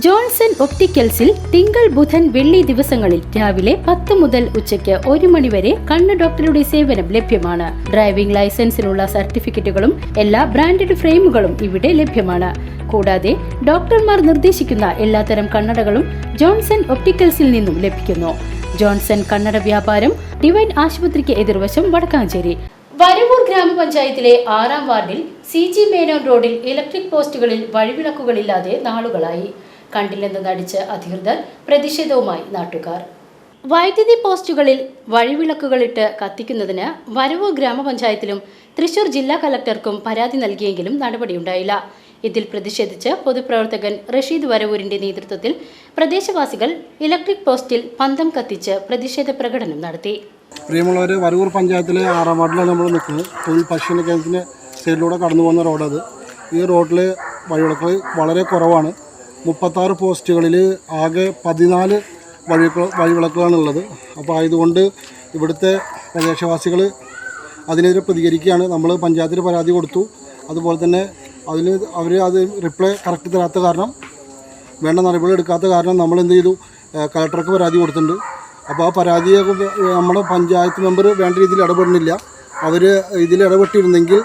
Johnson ഒപ്റ്റിക്കൽസിൽ തിങ്കൾ ബുധൻ വെള്ളി ദിവസങ്ങളിൽ രാവിലെ പത്ത് മുതൽ ഉച്ചയ്ക്ക് ഒരു മണിവരെ കണ്ണ് ഡോക്ടറുടെ സേവനം ലഭ്യമാണ്. ഡ്രൈവിംഗ് ലൈസൻസിനുള്ള സർട്ടിഫിക്കറ്റുകളും എല്ലാ ബ്രാൻഡഡ് ഫ്രെയിമുകളും ഇവിടെ ലഭ്യമാണ്. കൂടാതെ ഡോക്ടർമാർ നിർദ്ദേശിക്കുന്ന എല്ലാത്തരം കണ്ണടകളും ജോൺസൺ ഒപ്റ്റിക്കൽസിൽ നിന്നും ലഭിക്കുന്നു. ജോൺസൺ കണ്ണട വ്യാപാരം ഡിവൈൻ ആശുപത്രിക്ക് എതിർവശം വടക്കാഞ്ചേരി. വരവൂർ ഗ്രാമപഞ്ചായത്തിലെ ആറാം വാർഡിൽ സി ജി മേനോൻ റോഡിൽ ഇലക്ട്രിക് പോസ്റ്റുകളിൽ വഴിവിളക്കുകളില്ലാതെ നാളുകളായി. കണ്ടില്ലെന്ന് നടിച്ച് അധികൃതർ പ്രതിഷേധവുമായി നാട്ടുകാർ. വൈദ്യുതി പോസ്റ്റുകളിൽ വഴിവിളക്കുകളിട്ട് കത്തിക്കുന്നതിന് വരവൂർ ഗ്രാമപഞ്ചായത്തിലും തൃശൂർ ജില്ലാ കലക്ടർക്കും പരാതി നൽകിയെങ്കിലും നടപടിയുണ്ടായില്ല. ഇതിൽ പ്രതിഷേധിച്ച് പൊതുപ്രവർത്തകൻ റഷീദ് വരവൂരിന്റെ നേതൃത്വത്തിൽ പ്രദേശവാസികൾ ഇലക്ട്രിക് പോസ്റ്റിൽ പന്തം കത്തിച്ച് പ്രതിഷേധ പ്രകടനം നടത്തി. പ്രിയമുള്ളവർ വരവൂർ പഞ്ചായത്തിലെ ആറാം വാർഡിലാണ് നമ്മൾ നിൽക്കുന്നത്. തൊഴിൽ പരിശീലന കേന്ദ്രത്തിന്റെ സൈഡിലൂടെ കടന്നു പോകുന്ന റോഡത് ഈ റോഡിലെ വഴിവിളക്കുകൾ വളരെ കുറവാണ്. മുപ്പത്താറ് പോസ്റ്റുകളിൽ ആകെ പതിനാല് വഴിവിളക്ക് വഴിവിളക്കുകളാണുള്ളത്. അപ്പോൾ ആയതുകൊണ്ട് ഇവിടുത്തെ പ്രദേശവാസികൾ അതിനെതിരെ പ്രതികരിക്കുകയാണ്. നമ്മൾ പഞ്ചായത്തിൽ പരാതി കൊടുത്തു. അതുപോലെ തന്നെ അതിന് അവർ അത് റിപ്ലൈ കറക്റ്റ് തരാത്ത കാരണം വേണ്ട നടപടികൾ എടുക്കാത്ത കാരണം നമ്മൾ എന്ത് ചെയ്തു? കളക്ടർക്ക് പരാതി കൊടുത്തിട്ടുണ്ട്. അപ്പോൾ ആ പരാതിയെ നമ്മുടെ പഞ്ചായത്ത് മെമ്പർ വേണ്ട രീതിയിൽ ഇടപെടുന്നില്ല. അവർ ഇതിൽ ഇടപെട്ടിരുന്നെങ്കിൽ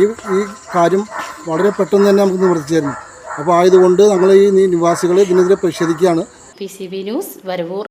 ഈ ഈ കാര്യം വളരെ പെട്ടെന്ന് തന്നെ നമുക്ക് നിവർത്തിച്ചായിരുന്നു. അപ്പോൾ ആയതുകൊണ്ട് നമ്മൾ ഈ നിവാസികളെ ഇതിനെതിരെ പ്രതിഷേധിക്കുകയാണ് P C B news Varavoor.